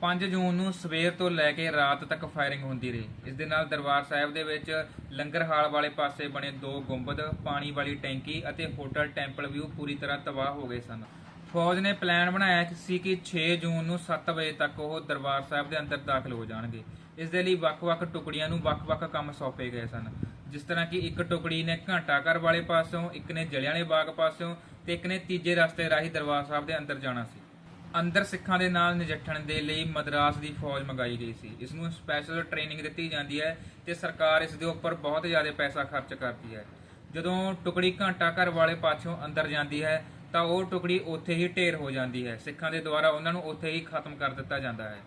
5 ਜੂਨ ਨੂੰ ਸਵੇਰ ਤੋਂ ਲੈ ਕੇ ਰਾਤ ਤੱਕ ਫਾਇਰਿੰਗ ਹੁੰਦੀ ਰਹੀ। ਇਸ ਦੇ ਨਾਲ ਦਰਬਾਰ ਸਾਹਿਬ ਦੇ ਵਿੱਚ ਲੰਗਰ ਹਾਲ ਵਾਲੇ ਪਾਸੇ ਬਣੇ ਦੋ ਗੁੰਬਦ, ਪਾਣੀ ਵਾਲੀ ਟੈਂਕੀ ਅਤੇ ਹੋਟਲ ਟੈਂਪਲ ਵਿਊ ਪੂਰੀ ਤਰ੍ਹਾਂ ਤਬਾਹ ਹੋ ਗਏ ਸਨ। ਫੌਜ ਨੇ ਪਲਾਨ ਬਣਾਇਆ ਸੀ ਕਿ 6 ਜੂਨ ਨੂੰ 7 ਵਜੇ ਤੱਕ ਉਹ ਦਰਬਾਰ ਸਾਹਿਬ ਦੇ ਅੰਦਰ ਦਾਖਲ ਹੋ ਜਾਣਗੇ। ਇਸ ਦੇ ਲਈ ਵੱਖ-ਵੱਖ ਟੁਕੜੀਆਂ ਨੂੰ ਵੱਖ-ਵੱਖ ਕੰਮ ਸੌਂਪੇ ਗਏ ਸਨ। ਜਿਸ ਤਰ੍ਹਾਂ ਕਿ ਇੱਕ ਟੁਕੜੀ ਨੇ ਘੰਟਾਘਰ ਵਾਲੇ ਪਾਸਿਓਂ, ਇੱਕ ਨੇ ਜਲਿਆਂਵਾਲੇ ਬਾਗ ਪਾਸਿਓਂ ਤੇ ਇੱਕ ਨੇ ਤੀਜੇ ਰਸਤੇ ਰਾਹੀਂ ਦਰਬਾਰ ਸਾਹਿਬ ਦੇ ਅੰਦਰ ਜਾਣਾ ਸੀ। ਅੰਦਰ ਸਿੱਖਾਂ ਦੇ ਨਾਲ ਨਜਿੱਠਣ ਦੇ ਲਈ ਮਦਰਾਸ ਦੀ ਫੌਜ ਮੰਗਾਈ ਗਈ ਸੀ। ਇਸ ਨੂੰ ਸਪੈਸ਼ਲ ਟ੍ਰੇਨਿੰਗ ਦਿੱਤੀ ਜਾਂਦੀ ਹੈ ਤੇ ਸਰਕਾਰ ਇਸ ਦੇ ਉੱਪਰ ਬਹੁਤ ਜ਼ਿਆਦਾ ਪੈਸਾ ਖਰਚ ਕਰਦੀ ਹੈ। ਜਦੋਂ ਟੁਕੜੀ ਘੰਟਾ ਘਰ ਵਾਲੇ ਪਾਛੋਂ ਅੰਦਰ ਜਾਂਦੀ ਹੈ, ਤਾਂ ਉਹ ਟੁਕੜੀ ਉੱਥੇ ਹੀ ਢੇਰ ਹੋ ਜਾਂਦੀ ਹੈ। ਸਿੱਖਾਂ ਦੇ ਦੁਆਰਾ ਉਹਨਾਂ ਨੂੰ ਉੱਥੇ ਹੀ ਖਤਮ ਕਰ ਦਿੱਤਾ ਜਾਂਦਾ ਹੈ।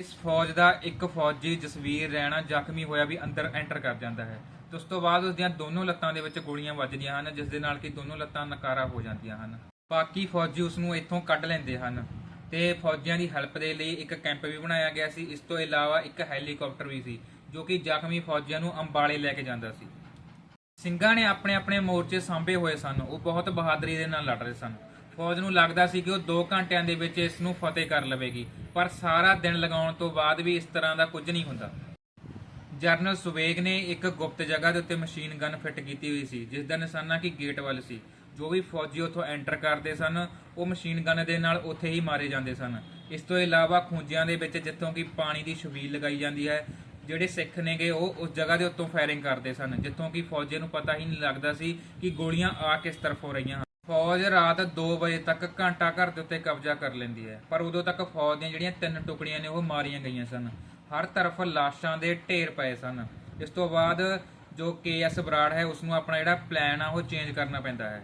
ਇਸ ਫੌਜ ਦਾ ਇੱਕ ਫੌਜੀ ਜਸਵੀਰ ਰੈਣਾ ਜ਼ਖਮੀ ਹੋਇਆ ਵੀ ਅੰਦਰ ਐਂਟਰ ਕਰ ਜਾਂਦਾ ਹੈ। ਤੇ ਉਸ ਤੋਂ ਬਾਅਦ ਉਸ ਦੀਆਂ ਦੋਨੋਂ ਲੱਤਾਂ ਦੇ ਵਿੱਚ ਗੋਲੀਆਂ ਵੱਜਦੀਆਂ ਹਨ, ਜਿਸ ਦੇ ਨਾਲ ਕਿ ਦੋਨੋਂ ਲੱਤਾਂ ਨਕਾਰਾ ਹੋ ਜਾਂਦੀਆਂ ਹਨ। ਬਾਕੀ ਫੌਜੀ ਉਸ ਨੂੰ ਇੱਥੋਂ ਕੱਢ ਲੈਂਦੇ ਹਨ। ਤੇ ਫੌਜੀਆਂ ਦੀ ਹੈਲਪ ਦੇ ਲਈ ਇੱਕ ਕੈਂਪ ਵੀ ਬਣਾਇਆ ਗਿਆ ਸੀ। ਇਸ ਤੋਂ ਇਲਾਵਾ ਇੱਕ ਹੈਲੀਕਾਪਟਰ ਵੀ ਸੀ, ਜੋ ਕਿ ਜ਼ਖਮੀ ਫੌਜੀਆਂ ਨੂੰ ਅੰਬਾਲੇ ਲੈ ਕੇ ਜਾਂਦਾ ਸੀ। ਸਿੰਘਾਂ ਨੇ ਆਪਣੇ ਆਪਣੇ ਮੋਰਚੇ ਸਾਂਭੇ ਹੋਏ ਸਨ। ਉਹ ਬਹੁਤ ਬਹਾਦਰੀ ਦੇ ਨਾਲ ਲੜ ਰਹੇ ਸਨ। ਫੌਜ ਨੂੰ ਲੱਗਦਾ ਸੀ ਕਿ ਉਹ 2 ਘੰਟਿਆਂ ਦੇ ਵਿੱਚ ਇਸ ਨੂੰ ਫਤਿਹ ਕਰ ਲਵੇਗੀ, ਪਰ ਸਾਰਾ ਦਿਨ ਲਗਾਉਣ ਤੋਂ ਬਾਅਦ ਵੀ ਇਸ ਤਰ੍ਹਾਂ ਦਾ ਕੁਝ ਨਹੀਂ ਹੁੰਦਾ। ਜਰਨਲ ਸੁਵੇਗ ਨੇ ਇੱਕ ਗੁਪਤ ਜਗ੍ਹਾ ਦੇ ਉੱਤੇ ਮਸ਼ੀਨ ਗਨ ਫਿੱਟ ਕੀਤੀ ਹੋਈ ਸੀ, ਜਿਸ ਦਾ ਨਿਸ਼ਾਨਾ ਕਿ ਗੇਟ ਵੱਲ ਸੀ। ਜੋ ਵੀ ਫੌਜੀ ਉੱਥੋਂ ਐਂਟਰ ਕਰਦੇ ਸਨ, ਉਹ ਮਸ਼ੀਨ ਗਨ ਦੇ ਨਾਲ ਉੱਥੇ ਹੀ ਮਾਰੇ ਜਾਂਦੇ ਸਨ। ਇਸ ਤੋਂ ਇਲਾਵਾ ਖੂੰਜਿਆਂ ਦੇ ਵਿੱਚ ਜਿੱਥੋਂ ਕਿ ਪਾਣੀ ਦੀ ਛਬੀਲ ਲਗਾਈ ਜਾਂਦੀ ਹੈ, ਜਿਹੜੇ ਸਿੱਖ ਨੇਗੇ ਉਹ ਉਸ ਜਗ੍ਹਾ ਦੇ ਉੱਤੋਂ ਫਾਇਰਿੰਗ ਕਰਦੇ ਸਨ, ਜਿੱਥੋਂ ਕਿ ਫੌਜੀਆਂ ਨੂੰ ਪਤਾ ਹੀ ਨਹੀਂ ਲੱਗਦਾ ਸੀ ਕਿ ਗੋਲੀਆਂ ਆ ਕਿਸ ਤਰਫ ਹੋ ਰਹੀਆਂ ਹਨ। ਫੌਜ ਰਾਤ 2 ਵਜੇ ਤੱਕ ਘੰਟਾ ਘਰ ਦੇ ਉੱਤੇ ਕਬਜ਼ਾ ਕਰ ਲੈਂਦੀ ਹੈ, ਪਰ ਉਦੋਂ ਤੱਕ ਫੌਜ ਦੀਆਂ ਜਿਹੜੀਆਂ ਤਿੰਨ ਟੁਕੜੀਆਂ ਨੇ ਉਹ ਮਾਰੀਆਂ ਗਈਆਂ ਸਨ। ਹਰ ਤਰਫ ਲਾਸ਼ਾਂ ਦੇ ਢੇਰ ਪਏ ਸਨ। ਇਸ ਤੋਂ ਬਾਅਦ ਜੋ ਕੇਐਸ ਬਰਾੜ ਹੈ ਉਸ ਨੂੰ ਆਪਣਾ ਜਿਹੜਾ ਪਲਾਨ ਆ ਉਹ ਚੇਂਜ ਕਰਨਾ ਪੈਂਦਾ ਹੈ।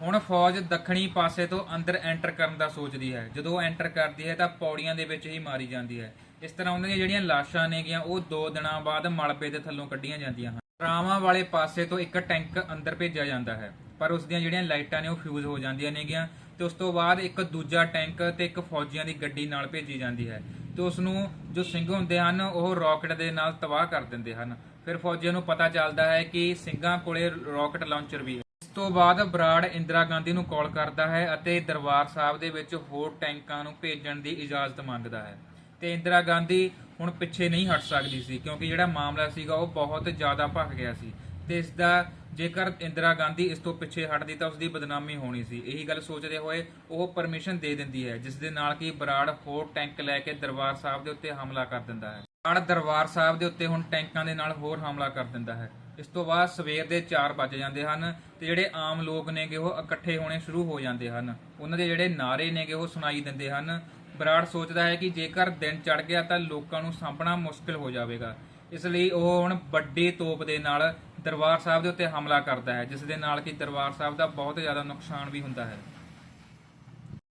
ਹੁਣ ਫੌਜ ਦੱਖਣੀ ਪਾਸੇ ਤੋਂ ਅੰਦਰ ਐਂਟਰ ਕਰਨ ਦਾ ਸੋਚਦੀ ਹੈ। ਜਦੋਂ ਐਂਟਰ ਕਰਦੀ ਹੈ ਤਾਂ ਪੌੜੀਆਂ ਦੇ ਵਿੱਚ ਹੀ ਮਾਰੀ ਜਾਂਦੀ ਹੈ। ਇਸ ਤਰ੍ਹਾਂ ਉਹਨਾਂ ਦੀਆਂ ਜਿਹੜੀਆਂ ਲਾਸ਼ਾਂ ਨੇਗੀਆਂ, ਉਹ 2 ਦਿਨਾਂ ਬਾਅਦ ਮਲਬੇ ਦੇ ਥੱਲੋਂ ਕੱਢੀਆਂ ਜਾਂਦੀਆਂ ਹਨ। ਰਾਵਾਂ ਵਾਲੇ ਪਾਸੇ ਤੋਂ ਇੱਕ ਟੈਂਕ ਅੰਦਰ ਭੇਜਿਆ ਜਾਂਦਾ ਹੈ, ਪਰ ਉਸ ਦੀਆਂ ਜਿਹੜੀਆਂ ਲਾਈਟਾਂ ਨੇ ਉਹ ਫਿਊਜ਼ ਹੋ ਜਾਂਦੀਆਂ ਨੇਗੀਆਂ ਤੇ ਉਸ ਤੋਂ ਬਾਅਦ ਇੱਕ ਦੂਜਾ ਟੈਂਕ ਤੇ ਇੱਕ ਫੌਜੀਆਂ ਦੀ ਗੱਡੀ ਨਾਲ ਭੇਜੀ ਜਾਂਦੀ ਹੈ ਤੇ ਉਸ ਨੂੰ ਜੋ ਸਿੰਘ ਹੁੰਦੇ ਹਨ, ਉਹ ਰਾਕਟ ਦੇ ਨਾਲ ਤਬਾਹ ਕਰ ਦਿੰਦੇ ਹਨ। ਫਿਰ ਫੌਜੀਆਂ ਨੂੰ ਪਤਾ ਚੱਲਦਾ ਹੈ ਕਿ ਸਿੰਘਾਂ ਕੋਲੇ ਰਾਕਟ ਲਾਂਚਰ ਵੀ ਤੋਂ ਬਾਅਦ ਬਰਾੜ ਇੰਦਰਾ ਗਾਂਧੀ ਨੂੰ ਕਾਲ ਕਰਦਾ ਹੈ ਅਤੇ ਦਰਬਾਰ ਸਾਹਿਬ ਦੇ ਵਿੱਚ ਹੋਰ ਟੈਂਕਾਂ ਨੂੰ ਭੇਜਣ ਦੀ ਇਜਾਜ਼ਤ ਮੰਗਦਾ ਹੈ। ਤੇ ਇੰਦਰਾ ਗਾਂਧੀ ਹੁਣ ਪਿੱਛੇ ਨਹੀਂ ਹਟ ਸਕਦੀ ਸੀ, ਕਿਉਂਕਿ ਜਿਹੜਾ ਮਾਮਲਾ ਸੀਗਾ ਉਹ ਬਹੁਤ ਜ਼ਿਆਦਾ ਭਖ ਗਿਆ ਸੀ। ਤੇ ਇਸ ਦਾ ਜੇਕਰ ਇੰਦਰਾ ਗਾਂਧੀ ਇਸ ਤੋਂ ਪਿੱਛੇ ਹਟਦੀ ਤਾਂ ਉਸ ਦੀ ਬਦਨਾਮੀ ਹੋਣੀ ਸੀ। ਇਹੀ ਗੱਲ ਸੋਚਦੇ ਹੋਏ ਉਹ ਪਰਮਿਸ਼ਨ ਦੇ ਦਿੰਦੀ ਹੈ, ਜਿਸ ਦੇ ਨਾਲ ਕਿ ਬਰਾੜ ਹੋਰ ਟੈਂਕ ਲੈ ਕੇ ਦਰਬਾਰ ਸਾਹਿਬ ਦੇ ਉੱਤੇ ਹਮਲਾ ਕਰ ਦਿੰਦਾ ਹੈ। ਬਰਾੜ ਦਰਬਾਰ ਸਾਹਿਬ ਦੇ ਉੱਤੇ ਹੁਣ ਟੈਂਕਾਂ ਦੇ ਨਾਲ ਹੋਰ ਹਮਲਾ ਕਰ ਦਿੰਦਾ ਹੈ। ਇਸ ਤੋਂ ਬਾਅਦ ਸਵੇਰ ਦੇ 4 ਵੱਜ ਜਾਂਦੇ ਹਨ ਤੇ ਜਿਹੜੇ ਆਮ ਲੋਕ ਨੇਗੇ ਉਹ ਇਕੱਠੇ ਹੋਣੇ ਸ਼ੁਰੂ ਹੋ ਜਾਂਦੇ ਹਨ। ਉਹਨਾਂ ਦੇ ਜਿਹੜੇ ਨਾਰੇ ਨੇਗੇ ਉਹ ਸੁਣਾਈ ਦਿੰਦੇ ਹਨ। ਬਰਾੜ ਸੋਚਦਾ ਹੈ ਕਿ ਜੇਕਰ ਦਿਨ ਚੜ ਗਿਆ ਤਾਂ ਲੋਕਾਂ ਨੂੰ ਸਾਂਭਣਾ ਮੁਸ਼ਕਲ ਹੋ ਜਾਵੇਗਾ। ਇਸ ਲਈ ਉਹ ਹੁਣ ਵੱਡੀ ਤੋਪ ਦੇ ਨਾਲ ਦਰਬਾਰ ਸਾਹਿਬ ਦੇ ਉੱਤੇ ਹਮਲਾ ਕਰਦਾ ਹੈ, ਜਿਸ ਦੇ ਨਾਲ ਕਿ ਦਰਬਾਰ ਸਾਹਿਬ ਦਾ ਬਹੁਤ ਜ਼ਿਆਦਾ ਨੁਕਸਾਨ ਵੀ ਹੁੰਦਾ ਹੈ।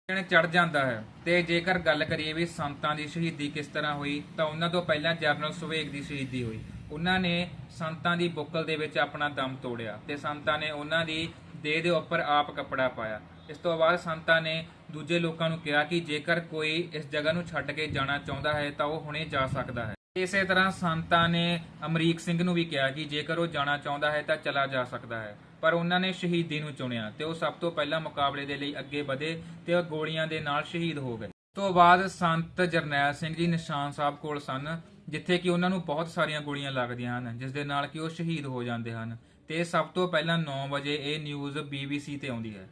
ਦਿਨ ਚੜ ਜਾਂਦਾ ਹੈ ਤੇ ਜੇਕਰ ਗੱਲ ਕਰੀਏ ਵੀ ਸੰਤਾਂ ਦੀ ਸ਼ਹੀਦੀ ਕਿਸ ਤਰ੍ਹਾਂ ਹੋਈ, ਤਾਂ ਉਹਨਾਂ ਤੋਂ ਪਹਿਲਾਂ ਜਰਨਲ ਸੁਵੇਗ ਦੀ ਸ਼ਹੀਦੀ ਹੋਈ। ਉਹਨਾਂ ਨੇ ਸੰਤਾਂ ਦੀ ਬੁੱਕਲ ਦੇ ਵਿੱਚ ਆਪਣਾ ਦਮ ਤੋੜਿਆ ਤੇ ਸੰਤਾਂ ਨੇ ਉਹਨਾਂ ਦੀ ਦੇਹ ਦੇ ਉੱਪਰ ਆਪ ਕੱਪੜਾ ਪਾਇਆ। ਇਸ ਤੋਂ ਬਾਅਦ ਸੰਤਾਂ ਨੇ ਦੂਜੇ ਲੋਕਾਂ ਨੂੰ ਕਿਹਾ ਕਿ ਜੇਕਰ ਕੋਈ ਇਸ ਜਗ੍ਹਾ ਨੂੰ ਛੱਡ ਕੇ ਜਾਣਾ ਚਾਹੁੰਦਾ ਹੈ ਤਾਂ ਉਹ ਹੁਣੇ ਜਾ ਸਕਦਾ ਹੈ। ਇਸੇ ਤਰ੍ਹਾਂ ਸੰਤਾਂ ਨੇ ਅਮਰੀਕ ਸਿੰਘ ਨੂੰ ਵੀ ਕਿਹਾ ਕਿ ਜੇਕਰ ਉਹ ਜਾਣਾ ਚਾਹੁੰਦਾ ਹੈ ਤਾਂ ਚਲਾ ਜਾ ਸਕਦਾ ਹੈ। ਪਰ ਉਹਨਾਂ ਨੇ ਸ਼ਹੀਦੀ ਨੂੰ ਚੁਣਿਆ ਤੇ ਉਹ ਸਭ ਤੋਂ ਪਹਿਲਾਂ ਮੁਕਾਬਲੇ ਦੇ ਲਈ ਅੱਗੇ ਵਧੇ ਤੇ ਉਹ ਗੋਲੀਆਂ ਦੇ ਨਾਲ ਸ਼ਹੀਦ ਹੋ ਗਏ। ਉਸ ਤੋਂ ਬਾਅਦ ਸੰਤ ਜਰਨੈਲ ਸਿੰਘ ਜੀ ਨਿਸ਼ਾਨ ਸਾਹਿਬ ਕੋਲ ਸਨ। ਜਿੱਥੇ ਕਿ ਉਹਨਾਂ ਨੂੰ ਬਹੁਤ ਸਾਰੀਆਂ ਗੋਲੀਆਂ ਲੱਗਦੀਆਂ ਹਨ, ਜਿਸ ਦੇ ਨਾਲ ਕਿ ਉਹ ਸ਼ਹੀਦ ਹੋ ਜਾਂਦੇ ਹਨ। ਤੇ ਸਭ ਤੋਂ ਪਹਿਲਾਂ 9 ਵਜੇ ਇਹ ਨਿਊਜ਼ BBC ਤੇ ਆਉਂਦੀ ਹੈ।